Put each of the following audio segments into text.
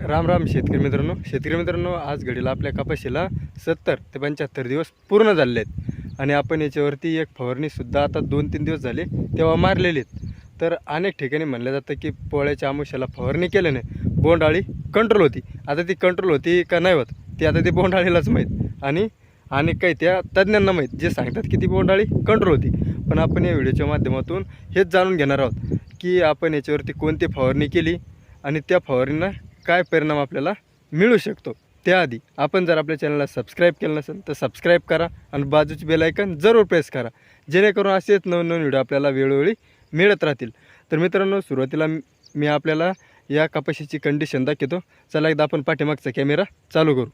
राम राम शेतकरी मित्रांनो. शेतकरी मित्रांनो आज घडीला आपल्या कपाशीला सत्तर ते पंच्याहत्तर दिवस पूर्ण झाले आहेत. आणि आपण याच्यावरती एक फवारणीसुद्धा आता दोन तीन दिवस झाले तेव्हा मारलेली आहेत. तर अनेक ठिकाणी म्हणलं जातं की पोळ्याच्या आमुष्याला फवारणी केल्याने बोंडाळी कंट्रोल होती. आता ती कंट्रोल होती का नाही होत ती आता ती बोंडाळीलाच माहीत. आणि अनेक काही त्या तज्ज्ञांना माहीत जे सांगतात की ती बोंडाळी कंट्रोल होती. पण आपण या व्हिडिओच्या माध्यमातून हेच जाणून घेणार आहोत की आपण याच्यावरती कोणती फवारणी केली आणि त्या फवारणीनं काय परिणाम आपल्याला मिळू शकतो त्याआधी आपण जर आपल्या चॅनलला सबस्क्राईब केलं नसेल तर सबस्क्राईब करा आणि बाजूची बेलायकन जरूर प्रेस करा जेणेकरून असेच नवीन नवीन व्हिडिओ आपल्याला वेळोवेळी मिळत राहतील. तर मित्रांनो सुरुवातीला मी- आपल्याला या कपाशीची कंडिशन दाखवतो. चला एकदा आपण पाठीमागचा कॅमेरा चालू करू.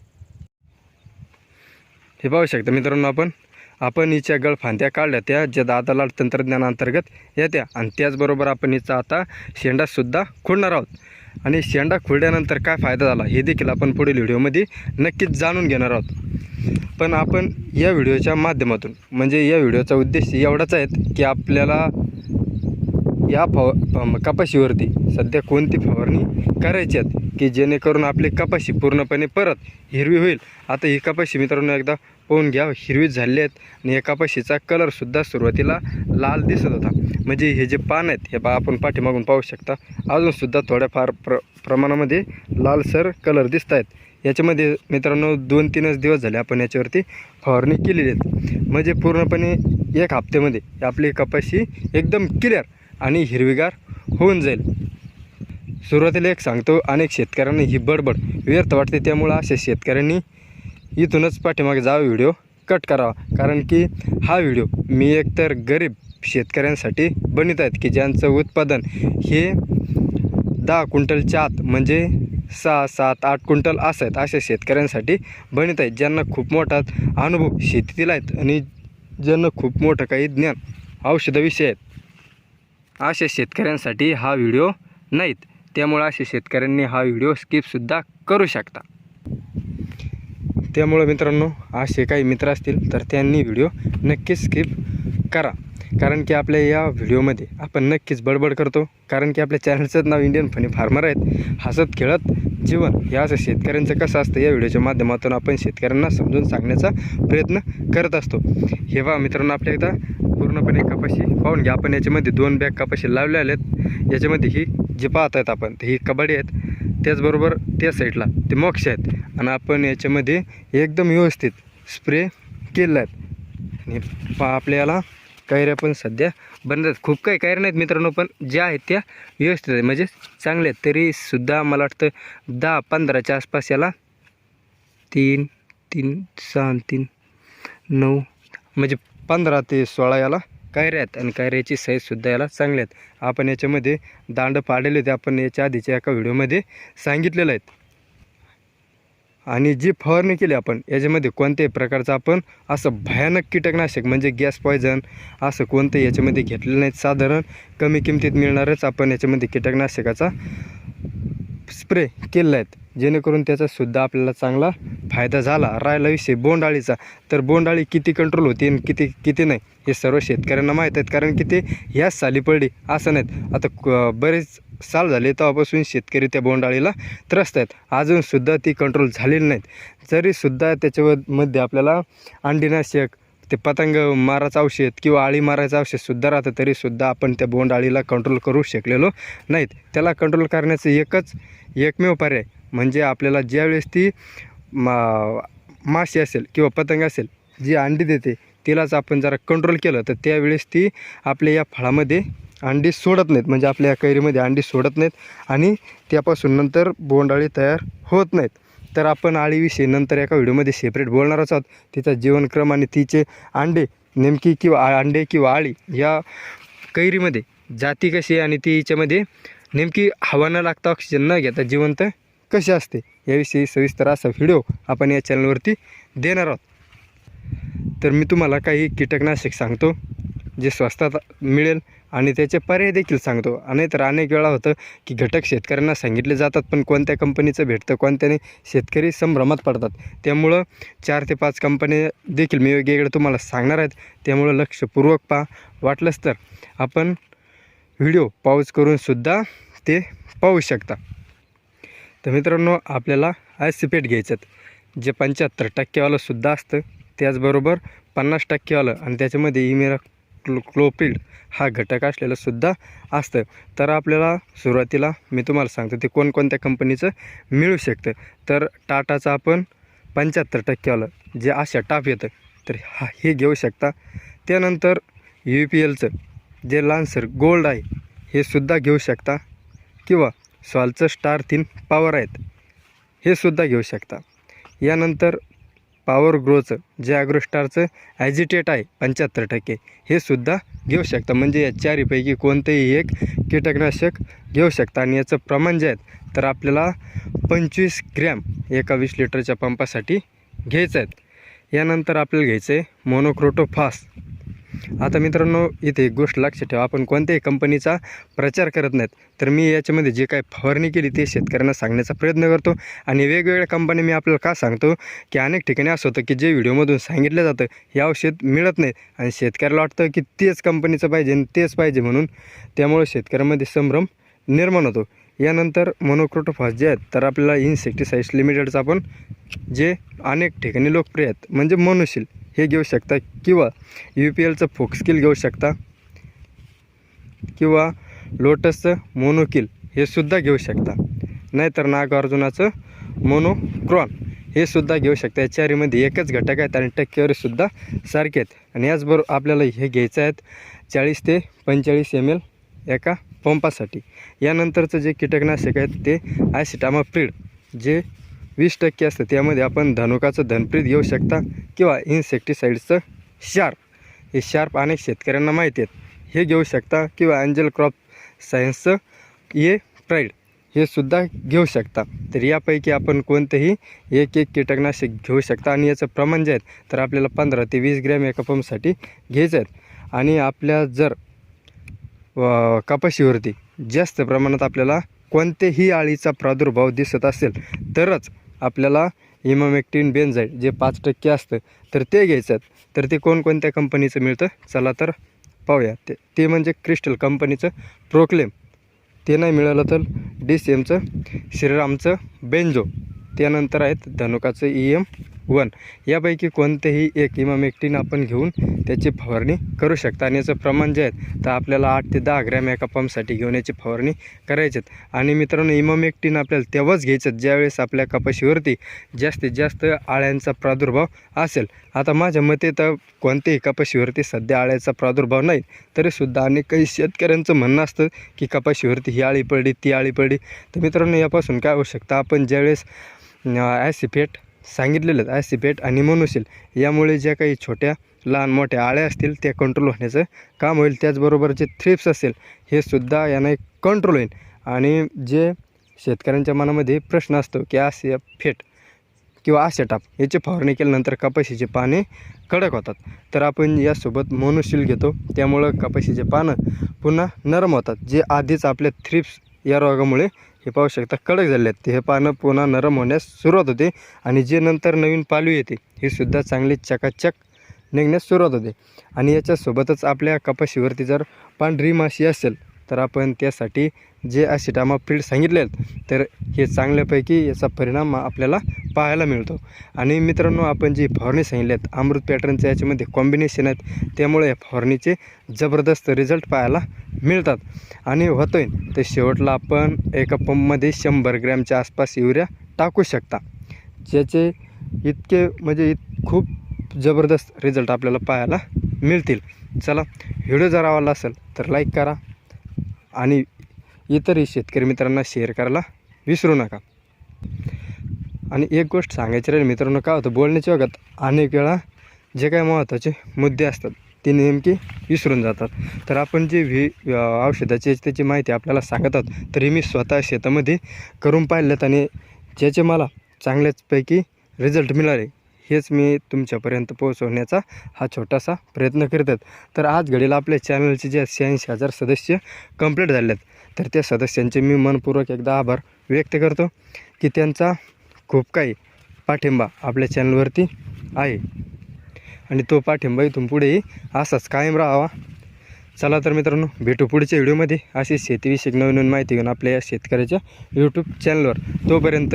हे पाहू शकता मित्रांनो आपण. आपण हिच्या गळ फांद्या काढल्या त्या ज्या दादालाल तंत्रज्ञानांतर्गत येत्या आणि त्याचबरोबर आपण हिचा आता शेंडासुद्धा खोडणार आहोत. आणि शेंडा खोडल्यानंतर काय फायदा झाला हे देखील आपण पुढील व्हिडिओमध्ये नक्कीच जाणून घेणार आहोत. पण आपण या व्हिडिओच्या माध्यमातून म्हणजे या व्हिडिओचा उद्देश एवढाच आहे की आपल्याला या फव कपाशीवरती सध्या कोणती फवारणी करायची आहेत की जेणेकरून आपली कपाशी पूर्णपणे परत हिरवी होईल? आता ही कपाशी मित्रांनो एकदा पाहून घ्या हिरवी झाली आहेत आणि या कपाशीचा कलरसुद्धा सुरुवातीला लाल दिसत होता. म्हणजे हे जे पान आहेत हे पा आपण पाठीमागून पाहू शकता. अजूनसुद्धा थोड्याफार प्र प्रमाणामध्ये लालसर कलर दिसत आहेत. याच्यामध्ये मित्रांनो दोन तीनच दिवस झाले आपण याच्यावरती फवारणी केलेली आहेत. म्हणजे पूर्णपणे एक हप्त्यामध्ये आपली कपाशी एकदम क्लिअर आणि हिरवीगार होऊन जाईल. सुरुवातीला एक सांगतो अनेक शेतकऱ्यांना ही बडबड व्यर्थ वाटते त्यामुळं अशा शेतकऱ्यांनी इथूनच पाठीमागे जावा व्हिडिओ कट करावा. कारण की हा व्हिडिओ मी एकतर गरीब शेतकऱ्यांसाठी बनित आहेत की ज्यांचं उत्पादन हे दहा क्विंटलच्या आत म्हणजे सहा सात आठ क्विंटल असं आहेत अशा शेतकऱ्यांसाठी बनत आहेत ज्यांना खूप मोठा अनुभव शेतीतील आहेत आणि ज्यांना खूप मोठं काही ज्ञान औषधाविषयी आहेत. अशा शेतकऱ्यांसाठी हा व्हिडिओ नाहीत. त्यामुळं अशा शेतकऱ्यांनी हा व्हिडिओ स्किपसुद्धा करू शकता. त्यामुळं मित्रांनो असे काही मित्र असतील तर त्यांनी व्हिडिओ नक्कीच स्किप करा. कारण की आपल्या या व्हिडिओमध्ये आपण नक्कीच बडबड करतो. कारण की आपल्या चॅनलचंच नाव इंडियन फनी फार्मर आहेत. हसत खेळत जीवन. हे असं शेतकऱ्यांचं कसं असतं या व्हिडिओच्या माध्यमातून आपण शेतकऱ्यांना समजून सांगण्याचा प्रयत्न करत असतो. हे पहा मित्रांनो आपल्या एकदा पूर्णपणे कपाशी पाहून घ्या. आपण याच्यामध्ये दोन बॅग कपाशी लावल्या आहेत याच्यामध्ये ही जी पाहत आहेत आपण ही कबड्डी आहेत. त्याचबरोबर त्या साईडला ते मोक्ष आहेत. आणि आपण याच्यामध्ये एकदम व्यवस्थित स्प्रे केलेला आहेत. आणि पा आपल्याला कैऱ्या पण सध्या बनतात खूप काही कैऱ्या नाहीत मित्रांनो पण ज्या आहेत त्या व्यवस्थित आहेत. म्हणजे चांगल्या आहेत. तरीसुद्धा मला वाटतं दहा पंधराच्या आसपास याला तीन तीन सहा तीन नऊ म्हणजे पंधरा ते सोळा याला कायऱ्या आहेत. आणि कायऱ्याची साईजसुद्धा याला चांगल्या आहेत. आपण याच्यामध्ये दांड पाडलेले ते आपण याच्या आधीच्या एका व्हिडिओमध्ये सांगितलेलं आहेत. आणि जी फवारणी केली आपण याच्यामध्ये कोणत्याही प्रकारचं आपण असं भयानक कीटकनाशक म्हणजे गॅस पॉयझन असं कोणतं याच्यामध्ये घेतलेलं नाही. साधारण कमी किमतीत मिळणारच आपण याच्यामध्ये कीटकनाशकाचा स्प्रे केलेला आहेत जेणेकरून त्याचासुद्धा आपल्याला चांगला फायदा झाला. राहिला विषय बोंडाळीचा. तर बोंडाळी किती कंट्रोल होती आणि किती किती नाही हे सर्व शेतकऱ्यांना माहीत आहेत. कारण की ते ह्याच साली पडली असं नाहीत. आता क- बरेच साल झाले तेव्हापासून शेतकरी त्या बोंडाळीला त्रस्त आहेत. अजूनसुद्धा ती कंट्रोल झालेली नाहीत. जरीसुद्धा त्याच्यामध्ये आपल्याला अंडीनाशक ते पतंग मारायचं औषध किंवा आळी मारायचं औषधसुद्धा राहतं तरीसुद्धा आपण त्या बोंडाळीला कंट्रोल करू शकलेलो नाहीत. त्याला कंट्रोल करण्याचं एकच एकमेव पर्याय म्हणजे आपल्याला ज्यावेळेस ती मा माशी असेल किंवा पतंग असेल जी अंडी देते तिलाच आपण जरा कंट्रोल केलं तर त्यावेळेस ती आपल्या या फळामध्ये अंडी सोडत नाहीत. म्हणजे आपल्या कैरीमध्ये अंडी सोडत नाहीत आणि त्यापासून नंतर बोंडाळी तयार होत नाहीत. तर आपण आळीविषयी नंतर एका व्हिडिओमध्ये सेपरेट बोलणारच आहोत. तिचा जीवनक्रम आणि तिचे अंडे नेमकी किंवा अंडे किंवा आळी या कैरीमध्ये जाती कशी आहे आणि ती हिच्यामध्ये नेमकी हवा न लागता ऑक्सिजन न घेता जिवंत कशी असते याविषयी सविस्तर असा व्हिडिओ आपण या चॅनलवरती देणार आहोत. तर मी तुम्हाला काही कीटकनाशक सांगतो जे स्वस्तात मिळेल. आणि त्याचे पर्याय देखील सांगतो. आणि तर अनेक वेळा होतं की घटक शेतकऱ्यांना सांगितले जातात पण कोणत्या कंपनीचं भेटतं कोणत्याने शेतकरी संभ्रमात पडतात? त्यामुळं चार ते पाच कंपन्या देखील मी वेगवेगळं तुम्हाला सांगणार आहेत. त्यामुळं लक्षपूर्वक पहा. वाटलंच तर आपण व्हिडिओ पाऊस करूनसुद्धा ते पाहू शकता. तर मित्रांनो आपल्याला आयसिपेट घ्यायचं जे पंच्याहत्तर टक्केवालंसुद्धा असतं. त्याचबरोबर पन्नास टक्केवालं आणि त्याच्यामध्ये इमेरा क्लो क्लोप्रिड हा घटक असलेलं सुद्धा असतं. तर आपल्याला सुरुवातीला मी तुम्हाला सांगतो ते कोणकोणत्या कंपनीचं मिळू शकतं. तर टाटाचं आपण पंच्याहत्तर टक्केवालं जे अशा टाप येतं तर हा हे घेऊ शकता. त्यानंतर यू पी एलचं जे लान्सर गोल्ड आहे हे सुद्धा घेऊ शकता. किंवा सॉलचं स्टार तीन पॉवर आहेत हे सुद्धा घेऊ शकता. यानंतर पॉवर ग्रोचं जे ॲग्रोस्टारचं ॲजिटेट आहे पंच्याहत्तर टक्के. हे सुद्धा घेऊ शकता. म्हणजे या चारीपैकी कोणतंही एक कीटकनाशक घेऊ शकता. आणि याचं प्रमाण जे आहे तर आपल्याला पंचवीस ग्रॅम एका वीस लिटरच्या पंपासाठी घ्यायचं आहेत. यानंतर आपल्याला घ्यायचं आहे मोनोक्रोटोफास आता मित्रांनो इथे एक गोष्ट लक्षात ठेवा. आपण कोणत्याही कंपनीचा प्रचार करत नाहीत. तर मी याच्यामध्ये जे काय फवारणी केली ते शेतकऱ्यांना सांगण्याचा प्रयत्न करतो. आणि वेगवेगळ्या कंपनी मी आपल्याला का सांगतो? की अनेक ठिकाणी असं होतं की जे व्हिडिओमधून सांगितलं जातं हे औषध मिळत नाही आणि शेतकऱ्याला वाटतं की तेच कंपनीचं पाहिजे आणि तेच पाहिजे म्हणून त्यामुळे शेतकऱ्यामध्ये संभ्रम निर्माण होतो. यानंतर मोनोक्रोटोफॉस जे आहेत तर आपल्याला इन्सेक्टिसाइड्स लिमिटेडचा आपण जे अनेक ठिकाणी लोकप्रिय आहेत म्हणजे मनुशील हे घेऊ शकता किंवा यू पी एलचं फोक्सकिल घेऊ शकता किंवा लोटसचं मोनोकिल हे सुद्धा घेऊ शकता. नाहीतर नागार्जुनाचं मोनोक्रॉन हे सुद्धा घेऊ शकता. या चारीमध्ये एकच घटक आहेत आणि टक्केवारीसुद्धा सारखे आहेत. आणि याचबरोबर आपल्याला हे घ्यायचं आहेत चाळीस ते पंचेचाळीस एम एल एका पंपासाठी. यानंतरचं जे कीटकनाशक आहेत ते ॲसिटामाप्रीड जे वीस टक्के असतं. त्यामध्ये आपण धनुकाचं धनप्रीत घेऊ शकता किंवा इन्सेक्टिसाईडचं शार्प. हे शार्प अनेक शेतकऱ्यांना माहिती आहेत. हे घेऊ शकता किंवा अँजल क्रॉप सायन्सचं ये प्राईड हे सुद्धा घेऊ शकता. तर यापैकी आपण कोणतंही एक एक कीटकनाशक घेऊ शकता आणि याचं प्रमाण जे आहेत तर आपल्याला पंधरा ते वीस ग्रॅम एका पंपसाठी घ्यायचं आहेत. आणि आपल्या जर कपाशीवरती जास्त प्रमाणात आपल्याला कोणतेही आळीचा प्रादुर्भाव दिसत असेल तरच आपल्याला इमामेक्टिन बेन्झाईड जे पाच टक्के असतं तर ते घ्यायचं तर ते कोणकोणत्या कंपनीचं मिळतं? चला तर पाहूया. ते ते म्हणजे क्रिस्टल कंपनीचं प्रोक्लेम. ते नाही मिळालं तर डी सी एमचं श्रीरामचं बेंजो त्यानंतर आहेत धनुकाचं ई एम वन. यापैकी कोणतेही एक इमामेक्टिन आपण घेऊन त्याची फवारणी करू शकता. आणि याचं प्रमाण जे आहे तर आपल्याला आठ ते दहा ग्रॅम एका पंपसाठी घेऊन याची फवारणी करायची आणि मित्रांनो इमामेक्टिन आपल्याला तेव्हाच घ्यायचं ज्यावेळेस आपल्या कपाशीवरती जास्तीत जास्त आळ्यांचा प्रादुर्भाव असेल. आता माझ्या मते तर कोणत्याही कपाशीवरती सध्या आळ्याचा प्रादुर्भाव नाही तरीसुद्धा अनेक काही शेतकऱ्यांचं म्हणणं असतं की कपाशीवरती ही आळी पडली ती आळी पडली. तर मित्रांनो यापासून काय होऊ शकतं? आपण ज्यावेळेस ॲसिफेट सांगितलेलं ॲसिपेट आणि मोनोसिल यामुळे ज्या काही छोट्या लहान मोठ्या आळ्या असतील त्या कंट्रोल होण्याचं काम होईल. त्याचबरोबर जे थ्रिप्स असेल हे सुद्धा याने कंट्रोल होईल. आणि जे शेतकऱ्यांच्या मनामध्ये प्रश्न असतो की असे फेट किंवा असे टाप याची फवारणी केल्यानंतर कपाशीचे पाने कडक होतात. तर आपण यासोबत मोनुशील घेतो. त्यामुळं कपाशीचे पानं पुन्हा नरम होतात. जे आधीच आपल्या थ्रिप्स या रोगामुळे हे पाहू शकता कडक झाले आहेत ते. हे पानं पुन्हा नरम होण्यास सुरुवात होते आणि जे नंतर नवीन पालवी येते हे सुद्धा चांगली चकाचक निघण्यास सुरुवात होते. आणि याच्यासोबतच आपल्या कपाशीवरती जर पांढरी माशी असेल तर आपण त्यासाठी जे ॲसिटामा फीड सांगितले आहेत तर हे चांगल्यापैकी याचा परिणाम आपल्याला पाहायला मिळतो. आणि मित्रांनो आपण जी फवारणी सांगितली आहेत अमृत पॅटर्नच्या याच्यामध्ये कॉम्बिनेशन आहेत त्यामुळे या फवारणीचे जबरदस्त रिझल्ट पाहायला मिळतात. आणि होतोय तर शेवटला आपण एका पंपमध्ये शंभर ग्रॅमच्या आसपास युरिया टाकू शकता. ज्याचे इतके म्हणजे इत खूप जबरदस्त रिझल्ट आपल्याला पाहायला मिळतील. चला व्हिडिओ जर आवडला असेल तर लाईक करा. आणि इतरही शेतकरी मित्रांना शेअर करायला विसरू नका. आणि एक गोष्ट सांगायची राहील मित्रांनो काय होतं बोलण्याच्या वगत अनेक वेळा जे काय महत्त्वाचे मुद्दे असतात ते नेमके विसरून जातात. तर आपण जे व्ही औषधाची त्याची माहिती आपल्याला सांगत आहोत तरी मी स्वतः शेतामध्ये करून पाहिलेत आणि ज्याचे मला चांगल्याचपैकी रिझल्ट मिळाले. हेच मी तुमच्यापर्यंत पोहोचवण्याचा हा छोटासा प्रयत्न करत आहेत. तर आज घडीला आपल्या चॅनलचे जे शहाऐंशी हजार सदस्य कंप्लीट झाले आहेत तर त्या सदस्यांचे मी मनपूर्वक एकदा आभार व्यक्त करतो की त्यांचा खूप काही पाठिंबा आपल्या चॅनलवरती आहे. आणि तो पाठिंबा इथून पुढेही असाच कायम राहावा. चला तर मित्रांनो भेटू पुढच्या व्हिडिओमध्ये. अशी शेतीविषयक नवीन नवीन माहिती घेऊन आपल्या या शेतकऱ्याच्या यूट्यूब चॅनलवर तोपर्यंत